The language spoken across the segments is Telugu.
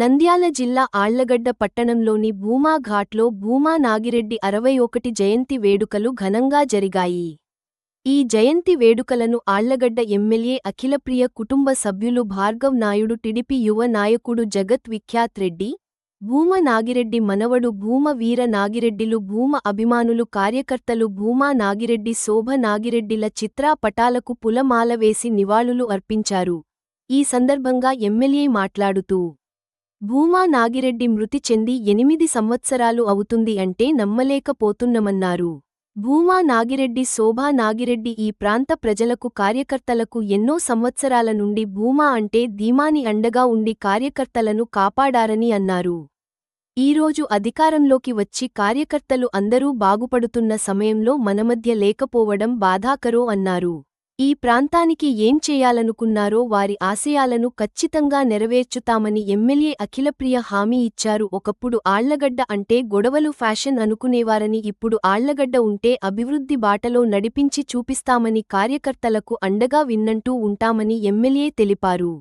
నంద్యాల జిల్లా ఆళ్ళగడ్డ పట్టణంలోని భూమా ఘాట్లో భూమా నాగిరెడ్డి అరవై ఒకటి జయంతి వేడుకలు ఘనంగా జరిగాయి. ఈ జయంతి వేడుకలను ఆళ్ళగడ్డ ఎమ్మెల్యే అఖిలప్రియ కుటుంబ సభ్యులు భార్గవ్ నాయుడు టిడిపి యువ నాయకుడు జగత్ విఖ్యాత్ రెడ్డి భూమ నాగిరెడ్డి మనవడు భూమ వీర నాగిరెడ్డిలు భూమ అభిమానులు కార్యకర్తలు భూమా నాగిరెడ్డి శోభ నాగిరెడ్డిల చిత్రా పటాలకు పులమాల వేసి నివాళులు అర్పించారు. ఈ సందర్భంగా ఎమ్మెల్యే మాట్లాడుతూ భూమా నాగిరెడ్డి మృతి చెంది ఎనిమిది సంవత్సరాలు అవుతుంది అంటే నమ్మలేకపోతున్నమన్నారు. భూమా నాగిరెడ్డి శోభా నాగిరెడ్డి ఈ ప్రాంత ప్రజలకు కార్యకర్తలకు ఎన్నో సంవత్సరాల నుండి భూమా అంటే ధీమాని అండగా ఉండి కార్యకర్తలను కాపాడారని అన్నారు. ఈరోజు అధికారంలోకి వచ్చి కార్యకర్తలు అందరూ బాగుపడుతున్న సమయంలో మనమధ్య లేకపోవడం బాధాకరో అన్నారు. ఈ ప్రాంతానికి ఏం చేయాలనుకున్నారో వారి ఆశయాలను ఖచ్చితంగా నెరవేర్చుతామని ఎమ్మెల్యే అఖిలప్రియ హామీ ఇచ్చారు. ఒకప్పుడు ఆళ్ళగడ్డ అంటే గొడవలు ఫ్యాషన్ అనుకునేవారని ఇప్పుడు ఆళ్ళగడ్డ ఉంటే అభివృద్ధి బాటలో నడిపించి చూపిస్తామని కార్యకర్తలకు అండగా విన్నంటూ ఉంటామని ఎమ్మెల్యే తెలిపారు.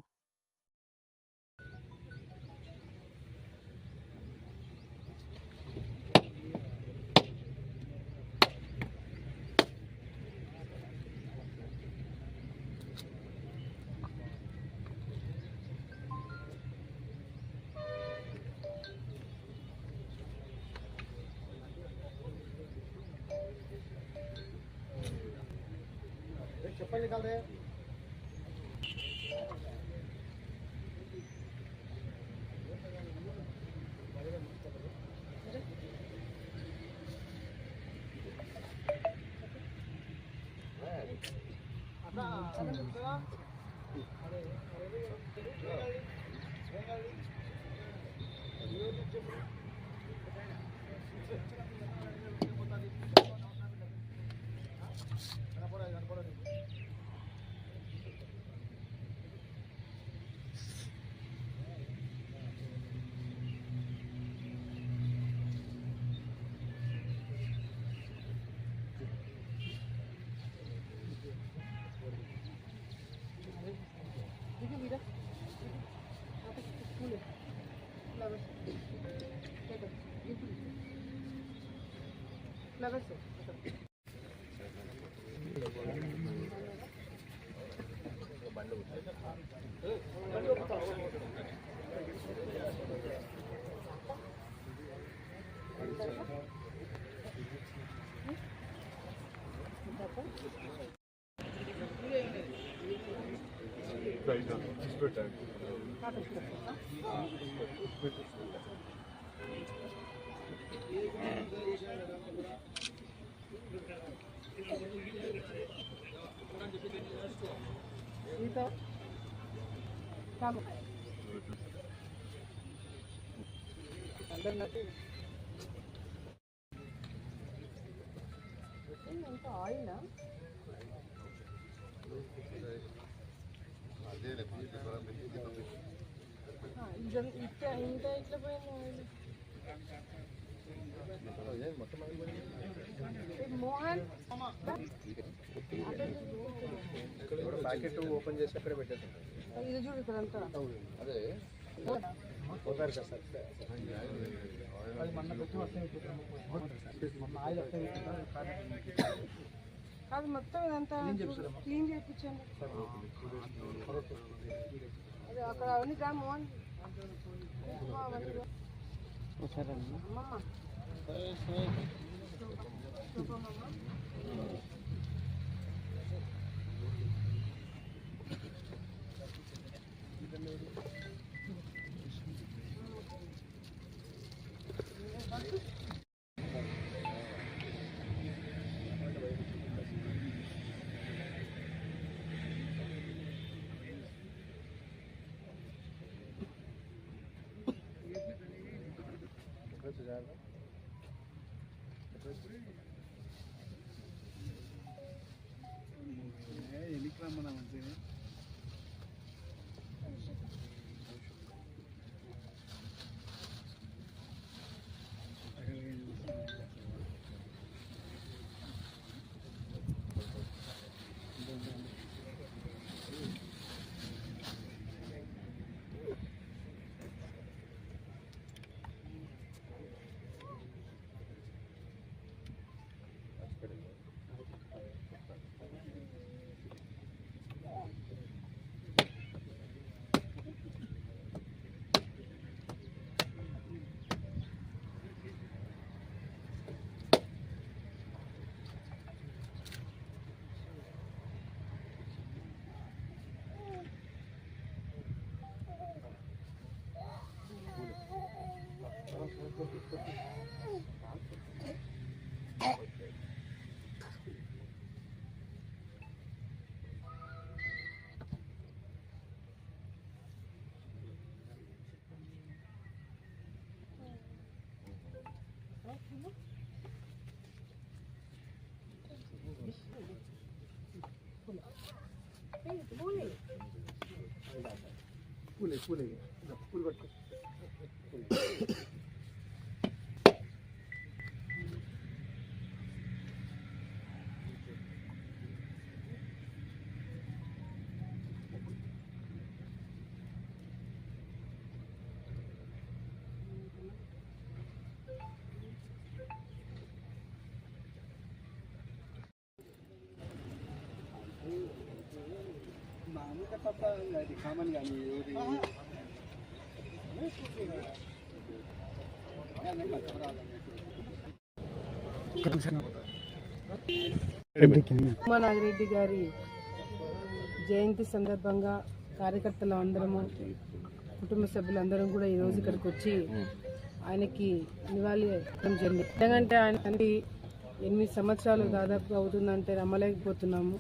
Hoşçakalın. Flowers Right on. Just for time. Thank you. Tính tỏi nữa. ഇത്ര ഇത്ര ഇത്ര కాదే ప్యాకెట్ ఓపెన్ చేసి అక్కడ పెట్టేస్తాం ఇది చూడు ఇక్కడ అంతా. అదే. పోతారు కదా సార్ అది మొత్తం ఇదంతా క్లీన్ చేయించండి అదే అక్కడ అవన్నీ రా మోహన్. అమ్మమ్మ. Gracias. ఎన్ని క్రమణ మంచిగా ফুলে ফুলে। ফুল। అది కామన్ కానీ ఎవరి నాగిరెడ్డి గారి జయంతి సందర్భంగా కార్యకర్తలు అందరము కుటుంబ సభ్యులందరం కూడా ఈ రోజు ఇక్కడికి వచ్చి ఆయనకి నివాళి జరిగింది. ఎందుకంటే ఆయన ఎనిమిది సంవత్సరాలు దాదాపు అవుతుందంటే నమ్మలేకపోతున్నాము.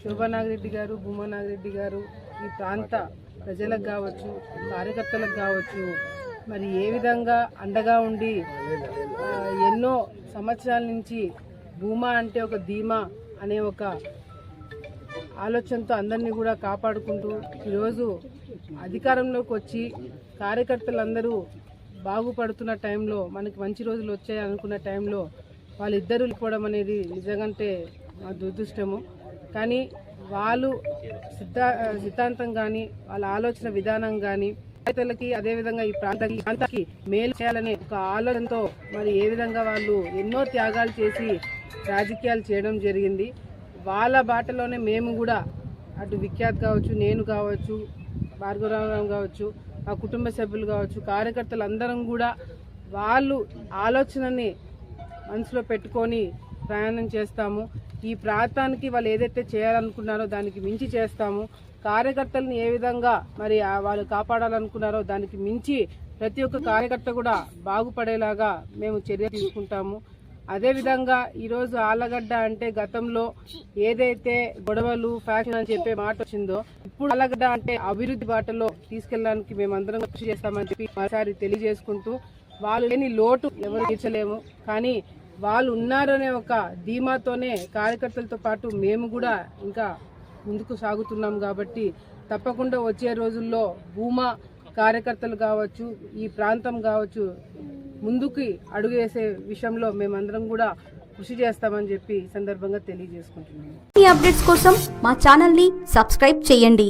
శోభా నాగిరెడ్డి గారు భూమా నాగిరెడ్డి గారు ఈ ప్రాంత ప్రజలకు కావచ్చు కార్యకర్తలకు కావచ్చు మరి ఏ విధంగా అండగా ఉండి ఎన్నో సంవత్సరాల నుంచి భూమా అంటే ఒక ధీమా అనే ఒక ఆలోచనతో అందరినీ కూడా కాపాడుకుంటూ ఈరోజు అధికారంలోకి వచ్చి కార్యకర్తలందరూ బాగుపడుతున్న టైంలో మనకి మంచి రోజులు వచ్చాయి అనుకున్న టైంలో వాళ్ళిద్దరూ వెళ్ళిపోవడం అనేది నిజంగంటే మా దురదృష్టము. కానీ వాళ్ళు సిద్ధా సిద్ధాంతం కానీ వాళ్ళ ఆలోచన విధానం కానీ రైతులకి అదేవిధంగా ఈ ప్రాంతానికి ప్రాంతానికి మేలు చేయాలనే ఒక ఆలోచనతో మరి ఏ విధంగా వాళ్ళు ఎన్నో త్యాగాలు చేసి రాజకీయాలు చేయడం జరిగింది. వాళ్ళ బాటలోనే మేము కూడా అటు విఖ్యాత్ కావచ్చు నేను కావచ్చు భార్గవరావు కావచ్చు మా కుటుంబ సభ్యులు కావచ్చు కార్యకర్తలు అందరం కూడా వాళ్ళు ఆలోచనని మనసులో పెట్టుకొని ప్రయాణం చేస్తాము. ఈ ప్రాంతానికి వాళ్ళు ఏదైతే చేయాలనుకున్నారో దానికి మించి చేస్తాము. కార్యకర్తలను ఏ విధంగా మరి వాళ్ళు కాపాడాలనుకున్నారో దానికి మించి ప్రతి ఒక్క కార్యకర్త కూడా బాగుపడేలాగా మేము చర్య తీసుకుంటాము. అదేవిధంగా ఈరోజు ఆలగడ్డ అంటే గతంలో ఏదైతే గొడవలు ఫ్యాషన్ అని చెప్పే మాట వచ్చిందో ఇప్పుడు ఆలగడ్డ అంటే అభివృద్ధి బాటలో తీసుకెళ్ళడానికి మేమందరం కృషి చేస్తామని చెప్పి మరోసారి తెలియజేసుకుంటూ వాళ్ళు లేని లోటు ఎవరు తీర్చలేము. కానీ వాళ్ళు ఉన్నారనే ఒక ధీమాతోనే కార్యకర్తలతో పాటు మేము కూడా ఇంకా ముందుకు సాగుతున్నాం కాబట్టి తప్పకుండా వచ్చే రోజుల్లో భూమా కార్యకర్తలు కావచ్చు ఈ ప్రాంతం కావచ్చు ముందుకి అడుగు వేసే విషయంలో మేమందరం కూడా కృషి చేస్తామని చెప్పి ఈ సందర్భంగా తెలియజేసుకుంటున్నాము ఈ అప్డేట్స్ కోసం మా ఛానల్ని సబ్స్క్రైబ్ చేయండి.